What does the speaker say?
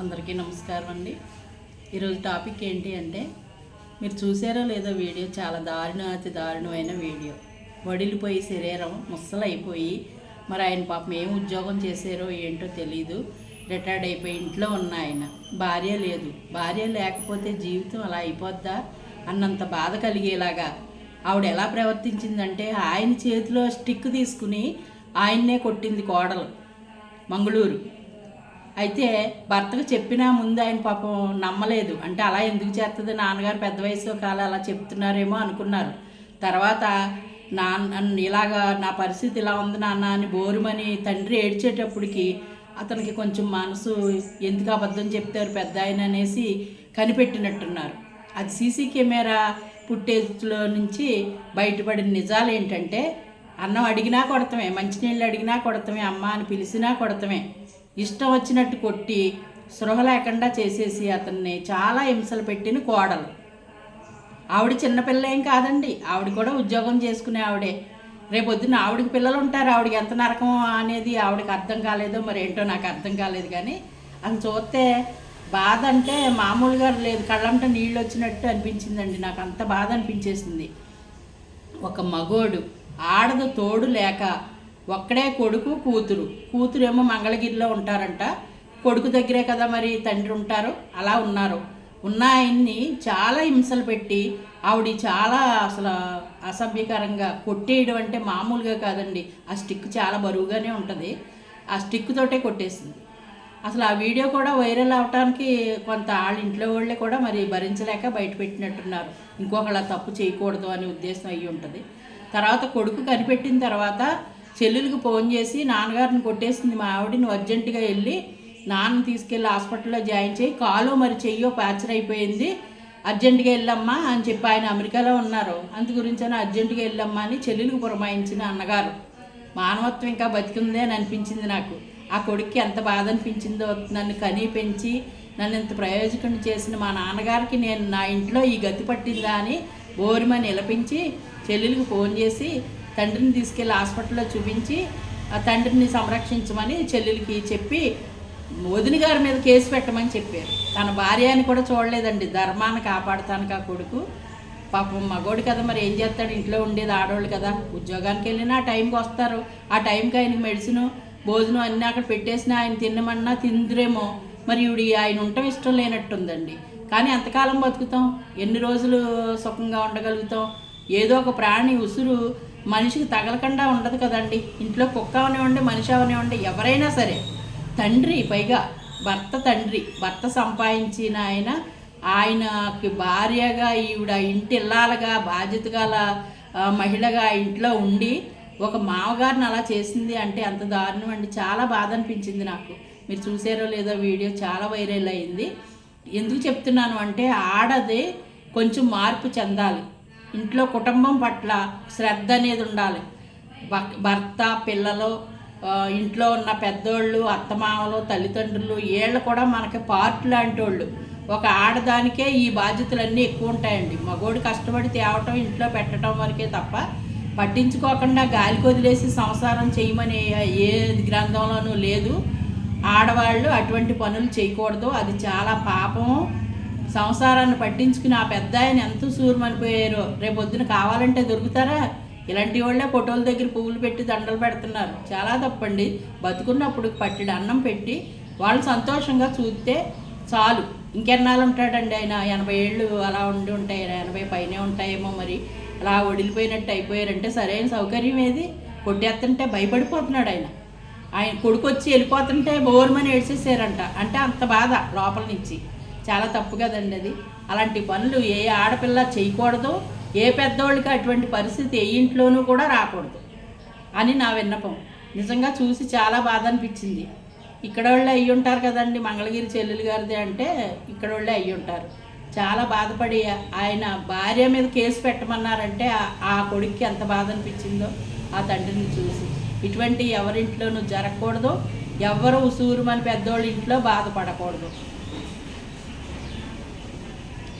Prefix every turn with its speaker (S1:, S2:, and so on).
S1: అందరికీ నమస్కారం అండి. ఈరోజు టాపిక్ ఏంటి అంటే మీరు చూసారో లేదో వీడియో చాలా దారుణ అతి దారుణమైన వీడియో. వడిలిపోయి శరీరం ముసలైపోయి మరి ఆయన పాపం ఏం ఉద్యోగం చేశారో ఏంటో తెలీదు. రిటైర్డ్ అయిపోయి ఇంట్లో ఉన్న ఆయన. భార్య లేదు. భార్య లేకపోతే జీవితం అలా అయిపోద్దా? అన్నంత బాధ కలిగేలాగా. ఆవిడ ఎలా ప్రవర్తించిందంటే ఆయన చేతిలో స్టిక్ తీసుకుని ఆయన్నే కొట్టింది కోడలు. మంగళూరు. అయితే భర్తకు చెప్పినా ముందు ఆయన పాపం నమ్మలేదు. అంటే అలా ఎందుకు చేస్తుంది నాన్నగారు పెద్ద వయసు కాలం అలా చెప్తున్నారేమో అనుకున్నారు. తర్వాత నాన్న ఇలాగా నా పరిస్థితి ఇలా ఉంది నాన్న అని బోరుమని తండ్రి ఏడ్చేటప్పటికి అతనికి కొంచెం మనసు ఎందుకు అబద్ధం చెప్తారు పెద్ద ఆయన అనేసి కనిపెట్టినట్టున్నారు. అది సీసీ కెమెరా ఫుటేజ్లో నుంచి బయటపడిన నిజాలు ఏంటంటే అన్నం అడిగినా కొడతమే మంచినీళ్ళు అడిగినా కొడతమే అమ్మ అని పిలిచినా కొడతమే. ఇష్టం వచ్చినట్టు కొట్టి సృహ లేకుండా చేసేసి అతన్ని చాలా హింసలు పెట్టిన కోడలు. ఆవిడ చిన్నపిల్ల ఏం కాదండి. ఆవిడ కూడా ఉద్యోగం చేసుకునే ఆవిడే. రేపొద్దున ఆవిడకి పిల్లలు ఉంటారు. ఆవిడకి ఎంత నరకం అనేది ఆవిడకి అర్థం కాలేదో మరి ఏంటో నాకు అర్థం కాలేదు కానీ అది చూస్తే బాధ అంటే మామూలుగా లేదు. కళ్ళంట నీళ్ళు వచ్చినట్టు అనిపించిందండి. నాకు అంత బాధ అనిపించేసింది. ఒక మగోడు ఆడదు తోడు లేక ఒక్కడే కొడుకు కూతురు. కూతురు ఏమో మంగళగిరిలో ఉంటారంట. కొడుకు దగ్గరే కదా మరి తండ్రి ఉంటారు. అలా ఉన్నారు. ఉన్న ఆయన్ని చాలా హింసలు పెట్టి ఆవిడ చాలా అసలు అసభ్యకరంగా కొట్టేయడం అంటే మామూలుగా కాదండి. ఆ స్టిక్ చాలా బరువుగానే ఉంటుంది. ఆ స్టిక్ తోటే కొట్టేసింది. అసలు ఆ వీడియో కూడా వైరల్ అవడానికి కొంత వాళ్ళ ఇంట్లో వాళ్ళే కూడా మరి భరించలేక బయట పెట్టినట్టున్నారు. ఇంకొకళ్ళ తప్పు చేయకూడదు అనే ఉద్దేశం అయ్యి ఉంటుంది. తర్వాత కొడుకు కనిపెట్టిన తర్వాత చెల్లెలకు ఫోన్ చేసి నాన్నగారిని కొట్టేసింది మా ఆవిడ నువ్వు అర్జెంటుగా వెళ్ళి నాన్న తీసుకెళ్ళి హాస్పిటల్లో జాయిన్ చేయి కాలు మరి చెయ్యో ప్యాచర్ అయిపోయింది అర్జెంటుగా వెళ్ళమ్మా అని చెప్పి ఆయన అమెరికాలో ఉన్నారు. అందు గురించి అని అర్జెంటుగా వెళ్ళమ్మా అని చెల్లెలకు పురమాయించిన అన్నగారు. మానవత్వం ఇంకా బతికిందే అని అనిపించింది నాకు. ఆ కొడుక్కి ఎంత బాధ అనిపించిందో నన్ను కనీ పెంచి నన్ను ఇంత ప్రయోజకుని చేసిన మా నాన్నగారికి నేను నా ఇంట్లో ఈ గతి పట్టిందా అని బోరిమని నిలపించి చెల్లెలకు ఫోన్ చేసి తండ్రిని తీసుకెళ్ళి హాస్పిటల్లో చూపించి ఆ తండ్రిని సంరక్షించమని చెల్లెలకి చెప్పి వదిన గారి మీద కేసు పెట్టమని చెప్పారు. తన భార్య అని కూడా చూడలేదండి. ధర్మాన్ని కాపాడుతాను ఆ కొడుకు. పాపం మగోడు కదా మరి ఏం చేస్తాడు? ఇంట్లో ఉండేది ఆడవాళ్ళు కదా. ఉద్యోగానికి వెళ్ళినా ఆ టైంకి వస్తారు. ఆ టైంకి ఆయనకి మెడిసిన్ భోజనం అన్నీ అక్కడ పెట్టేసినా ఆయన తినమన్నా తిందురేమో. మరి ఇవిడి ఆయన ఉండటం ఇష్టం లేనట్టుందండి. కానీ ఎంతకాలం బతుకుతాం? ఎన్ని రోజులు సుఖంగా ఉండగలుగుతాం? ఏదో ఒక ప్రాణి ఉసురు మనిషికి తగలకుండా ఉండదు కదండి. ఇంట్లో కుక్క అవనివ్వండి మనిషి అవనివ్వండి ఎవరైనా సరే తండ్రి పైగా భర్త తండ్రి భర్త సంపాదించిన ఆయన ఆయనకి భార్యగా ఈవిడ ఇంటి ఇల్లాలుగా బాధ్యత గల మహిళగా ఇంట్లో ఉండి ఒక మామగారిని అలా చేసింది అంటే అంత దారుణం అండి. చాలా బాధ అనిపించింది నాకు. మీరు చూసారో లేదో వీడియో చాలా వైరల్ అయింది. ఎందుకు చెప్తున్నాను అంటే ఆడది కొంచెం మార్పు చెందాలి. ఇంట్లో కుటుంబం పట్ల శ్రద్ధ అనేది ఉండాలి. భక్- భర్త పిల్లలు ఇంట్లో ఉన్న పెద్దోళ్ళు అత్తమామలు తల్లిదండ్రులు వీళ్ళు కూడా మనకి పార్ట్ లాంటి వాళ్ళు. ఒక ఆడదానికే ఈ బాధ్యతలన్నీ ఎక్కువ ఉంటాయండి. మగోడు కష్టపడి తేవటం ఇంట్లో పెట్టడం వరకే తప్ప పట్టించుకోకుండా గాలికి వదిలేసి సంసారం చేయమని ఏ గ్రంథంలోనూ లేదు. ఆడవాళ్ళు అటువంటి పనులు చేయకూడదు. అది చాలా పాపం సంసారాన్ని పట్టించుకుని ఆ పెద్ద ఆయన ఎంత సూరమనిపోయారో రేపు పొద్దున కావాలంటే దొరుకుతారా? ఇలాంటి వాళ్ళే ఫోటోల దగ్గర పువ్వులు పెట్టి దండలు పెడుతున్నారు. చాలా తప్పండి. బతుకున్నప్పుడు పట్టెడు అన్నం పెట్టి వాళ్ళు సంతోషంగా చూస్తే చాలు. ఇంకెన్నాళ్ళు ఉంటాడండి ఆయన? ఎనభై ఏళ్ళు అలా ఉండి ఉంటాయి. ఎనభై పైనే ఉంటాయేమో మరి. అలా వడిలిపోయినట్టు అయిపోయారంటే సరైన సౌకర్యం ఏది? కొట్టేస్తుంటే భయపడిపోతున్నాడు ఆయన. ఆయన కొడుకు వచ్చి వెళ్ళిపోతుంటే బోర్మని ఏడ్చేసారంట అంటే అంత బాధ లోపల నుంచి. చాలా తప్పు కదండి అది. అలాంటి పనులు ఏ ఆడపిల్ల చేయకూడదు ఏ పెద్దోళ్ళకి అటువంటి పరిస్థితి ఏ ఇంట్లోనూ కూడా రాకూడదు అని నా విన్నపం. నిజంగా చూసి చాలా బాధ అనిపించింది. ఇక్కడ వాళ్ళే అయ్యి ఉంటారు కదండి మంగళగిరి చెల్లెలు గారిది అంటే ఇక్కడ వాళ్ళే అయ్యి ఉంటారు. చాలా బాధపడి ఆయన భార్య మీద కేసు పెట్టమన్నారంటే ఆ- ఆ కొడుక్కి ఎంత బాధ అనిపించిందో ఆ తండ్రిని చూసి. ఇటువంటి ఎవరింట్లోనూ జరగకూడదు ఎవరు ఉసూరు మన పెద్దోళ్ళ ఇంట్లో బాధపడకూడదు.